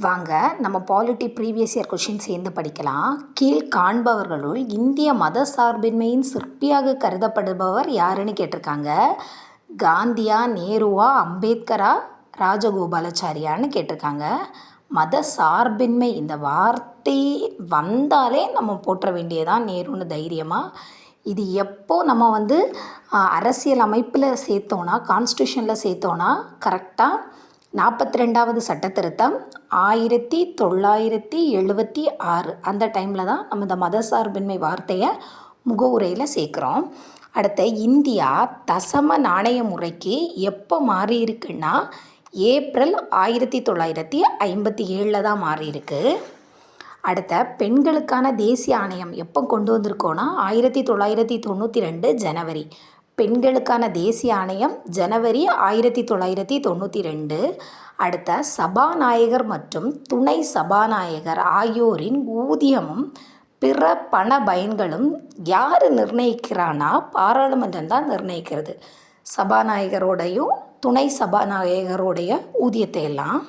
வாங்க நம்ம polity previous year question சேர்ந்து படிக்கலாம். கீழ் காண்பவர்களுள் இந்திய மத சார்பின்மையின் சிற்பியாக கருதப்படுபவர் யாருன்னு கேட்டிருக்காங்க? காந்தியா நேருவா அம்பேத்கரா ராஜகோபாலாச்சாரியான்னு கேட்டிருக்காங்க. மத சார்பின்மை இந்த வார்த்தை வந்தாலே நம்ம போற்ற வேண்டியதான் நேருன்னு தைரியமாக இது எப்போ நம்ம வந்து அரசியல் அமைப்பில் சேர்த்தோன்னா கான்ஸ்டியூஷனில் சேர்த்தோன்னா கரெக்டாக நாற்பத்தி ரெண்டாவது சட்ட திருத்தம் ஆயிரத்தி தொள்ளாயிரத்தி எழுபத்தி ஆறு. அந்த டைமில் தான் நம்ம இந்த மதசார்பின்மை வார்த்தையை முகவுரையில் சேர்க்குறோம். அடுத்து இந்தியா தசம நாணய முறைக்கு எப்போ மாறி இருக்குன்னா ஏப்ரல் ஆயிரத்தி தொள்ளாயிரத்தி ஐம்பத்தி ஏழில் தான் மாறி இருக்கு அடுத்த பெண்களுக்கான தேசிய ஆணையம் எப்போ கொண்டு வந்திருக்கோன்னா ஆயிரத்தி தொள்ளாயிரத்தி தொண்ணூற்றி ரெண்டு ஜனவரி. பெண்களுக்கான தேசிய ஆணையம் ஜனவரி ஆயிரத்தி தொள்ளாயிரத்தி தொண்ணூற்றி ரெண்டு. அடுத்த சபாநாயகர் மற்றும் துணை சபாநாயகர் ஆகியோரின் ஊதியமும் பிற பண பயன்களும் யார் நிர்ணயிக்கிறான்னா பாராளுமன்றம் தான் நிர்ணயிக்கிறது. சபாநாயகரோடையும் துணை சபாநாயகருடைய ஊதியத்தை எல்லாம்.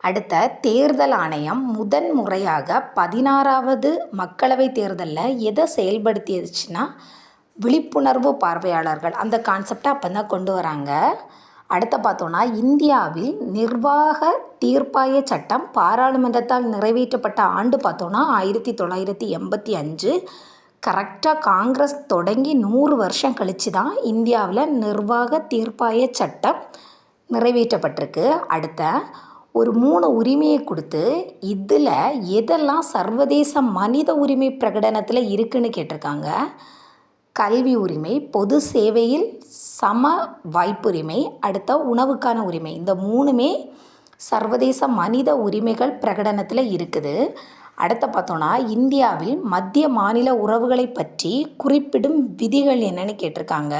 அடுத்த தேர்தல் ஆணையம் முதன் முறையாக பதினாறாவது மக்களவை தேர்தலில் எதை செயல்படுத்திடுச்சுன்னா விழிப்புணர்வு பார்வையாளர்கள். அந்த கான்செப்டை அப்போ தான் கொண்டு வராங்க. அடுத்த பார்த்தோன்னா இந்தியாவில் நிர்வாக தீர்ப்பாய சட்டம் பாராளுமன்றத்தால் நிறைவேற்றப்பட்ட ஆண்டு பார்த்தோன்னா ஆயிரத்தி தொள்ளாயிரத்தி எண்பத்தி அஞ்சு. கரெக்டாக காங்கிரஸ் தொடங்கி நூறு வருஷம் கழித்து தான் இந்தியாவில் நிர்வாக தீர்ப்பாய சட்டம் நிறைவேற்றப்பட்டிருக்கு. அடுத்த ஒரு மூணு உரிமையை கொடுத்து இதில் எதெல்லாம் சர்வதேச மனித உரிமை பிரகடனத்தில் இருக்குன்னு கேட்டிருக்காங்க. கல்வி உரிமை பொது சேவையில் சம வாய்ப்புரிமை அடுத்த உணவுக்கான உரிமை. இந்த மூணுமே சர்வதேச மனித உரிமைகள் பிரகடனத்தில் இருக்குது. அடுத்த பார்த்தோன்னா இந்தியாவில் மத்திய மாநில உறவுகளை பற்றி குறிப்பிடும் விதிகள் என்னன்னு கேட்டிருக்காங்க.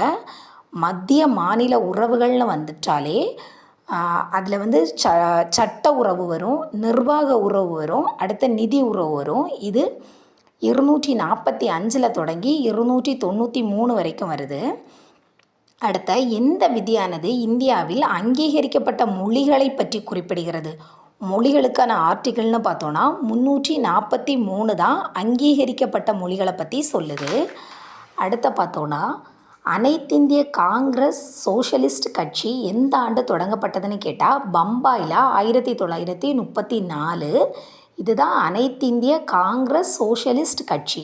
மத்திய மாநில உறவுகள்னு வந்துட்டாலே அதில் வந்து ச சட்ட உறவு வரும் நிர்வாக உறவு வரும் அடுத்த நிதி உறவு வரும். இது இருநூற்றி நாற்பத்தி அஞ்சில் தொடங்கி இருநூற்றி தொண்ணூற்றி மூணு வரைக்கும் வருது. அடுத்த எந்த விதியானது இந்தியாவில் அங்கீகரிக்கப்பட்ட மொழிகளை பற்றி குறிப்பிடுகிறது? மொழிகளுக்கான ஆர்டிகிள்னு பார்த்தோன்னா முந்நூற்றி நாற்பத்தி மூணு தான் அங்கீகரிக்கப்பட்ட மொழிகளை பற்றி சொல்லுது. அடுத்த பார்த்தோன்னா அனைத்திந்திய காங்கிரஸ் சோஷலிஸ்ட் கட்சி எந்த ஆண்டு தொடங்கப்பட்டதுன்னு கேட்டால் பம்பாயில் ஆயிரத்தி தொள்ளாயிரத்தி முப்பத்தி நாலு இதுதான் அனைத்திந்திய காங்கிரஸ் சோஷலிஸ்ட் கட்சி.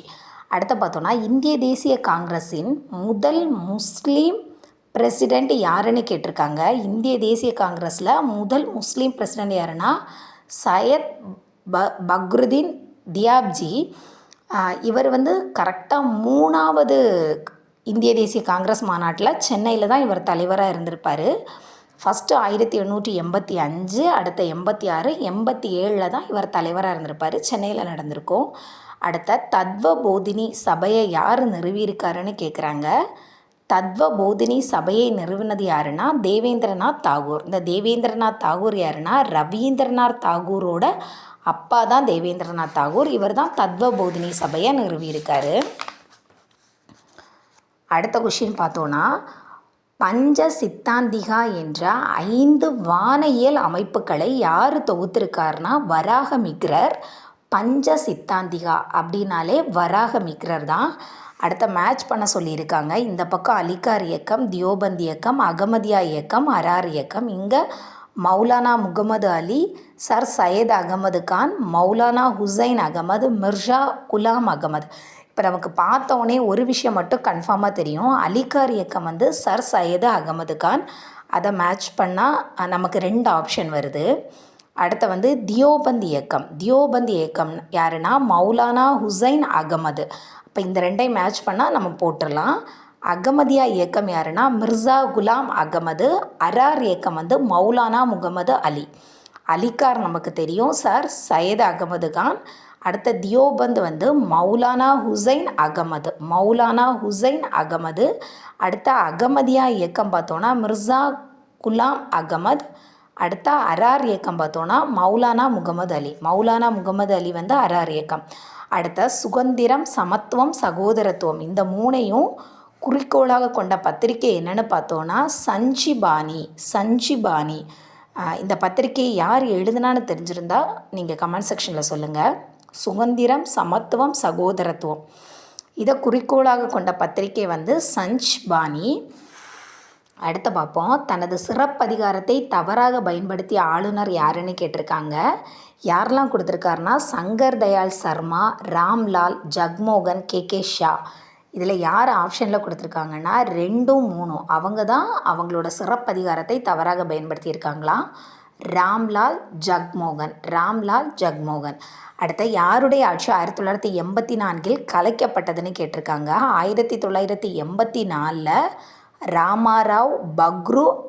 அடுத்து பார்த்தோன்னா இந்திய தேசிய காங்கிரஸின் முதல் முஸ்லீம் பிரசிடெண்ட் யாருன்னு கேட்டிருக்காங்க. இந்திய தேசிய காங்கிரஸில் முதல் முஸ்லீம் பிரசிடெண்ட் யாருன்னா சையத் ப பக்ருதீன் தியாப்ஜி. இவர் வந்து கரெக்டாக மூணாவது இந்திய தேசிய காங்கிரஸ் மாநாட்டில் சென்னையில் தான் இவர் தலைவராக இருந்திருப்பார். ஃபஸ்ட்டு ஆயிரத்தி எண்ணூற்றி எண்பத்தி அஞ்சு அடுத்த எண்பத்தி ஆறு எண்பத்தி ஏழில் தான் இவர் தலைவராக இருந்திருப்பார். சென்னையில் நடந்திருக்கும். அடுத்த தத்வ போதினி சபையை யார் நிறுவியிருக்காருன்னு கேட்குறாங்க தத்வ போதினி சபையை நிறுவினது யாருன்னா தேவேந்திரநாத் தாகூர். இந்த தேவேந்திரநாத் தாகூர் யாருன்னா ரவீந்திரநாத் தாகூரோட அப்பா தான் தேவேந்திரநாத் தாகூர். இவர் தான் தத்வ போதினி சபையை நிறுவியிருக்காரு. அடுத்த கொஷின் பார்த்தோன்னா பஞ்ச சித்தாந்திகா என்ற ஐந்து வானியல் அமைப்புகளை யார் தொகுத்திருக்காருனா வராகமிக்ரர். பஞ்ச சித்தாந்திகா அப்படின்னாலே வராகமிக்ரர் தான். அடுத்த மேட்ச் பண்ண சொல்லியிருக்காங்க. இந்த பக்கம் அலிகார் இயக்கம் தியோபந்த் இயக்கம் அகமதியா இயக்கம் அரார் இயக்கம். இங்கே மௌலானா முகமது அலி சர் சையத் அகமது கான் மௌலானா ஹுசைன் அகமது மிர்ஷா குலாம் அகமது. இப்போ நமக்கு பார்த்தோன்னே ஒரு விஷயம் மட்டும் கன்ஃபார்மாக தெரியும். அலிகார் இயக்கம் வந்து சர் சையது அகமது கான். அதை மேட்ச் பண்ணால் நமக்கு ரெண்டு ஆப்ஷன் வருது. அடுத்து வந்து தியோபந்த் இயக்கம். தியோபந்த் இயக்கம் யாருன்னா மௌலானா ஹுசைன் அகமது. இப்போ இந்த ரெண்டையும் மேட்ச் பண்ணால் நம்ம போட்டுடலாம். அகமதியா இயக்கம் யாருன்னா மிர்சா குலாம் அகமது. அரார் இயக்கம் வந்து மௌலானா முகமது அலி. அலிகார் நமக்கு தெரியும். சார் சையத் அகமது கான். அடுத்த தியோபந்த் வந்து மௌலானா ஹுசைன் அகமது. மௌலானா ஹுசைன் அகமது. அடுத்த அகமதியா இயக்கம் பார்த்தோன்னா மிர்சா குலாம் அகமது. அடுத்த அரார் இயக்கம் பார்த்தோன்னா மௌலானா முகமது அலி. மௌலானா முகமது அலி வந்து அரார் இயக்கம். அடுத்த சுதந்திரம் சமத்துவம் சகோதரத்துவம் இந்த மூணையும் குறிக்கோளாக கொண்ட பத்திரிக்கை என்னென்னு பார்த்தோன்னா சஞ்சிபாணி. சஞ்சிபாணி. இந்த பத்திரிக்கையை யார் எழுதுனான்னு தெரிஞ்சிருந்தா நீங்கள் கமெண்ட் செக்ஷனில் சொல்லுங்கள் சுதந்திரம் சமத்துவம் சகோதரத்துவம். இதை குறிக்கோளாக கொண்ட பத்திரிக்கை வந்து சஞ்ச் பாணி. அடுத்து பார்ப்போம். தனது சிறப்பதிகாரத்தை தவறாக பயன்படுத்திய ஆளுநர் யாருன்னு கேட்டிருக்காங்க. யாரெல்லாம் கொடுத்துருக்காருனா சங்கர் தயாள் சர்மா ராம்லால் ஜக்மோகன் கே கே ஷா. இதில் யார் ஆப்ஷனில் கொடுத்துருக்காங்கன்னா ரெண்டும் மூணும். அவங்க தான் அவங்களோட சிறப்பதிகாரத்தை தவறாக பயன்படுத்தியிருக்காங்களாம். ராம்லால் ஜக்மோகன் ராம்லால் ஜக்மோகன். அடுத்த யாருடைய ஆட்சி ஆயிரத்தி தொள்ளாயிரத்தி எண்பத்தி நான்கில் கலைக்கப்பட்டதுன்னு கேட்டிருக்காங்க. ஆயிரத்தி தொள்ளாயிரத்தி எண்பத்தி நாலில் ராமாராவ் பக்ரு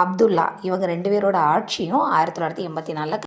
அப்துல்லா இவங்க ரெண்டு பேரோட ஆட்சியும் ஆயிரத்தி தொள்ளாயிரத்தி எண்பத்தி நாலில்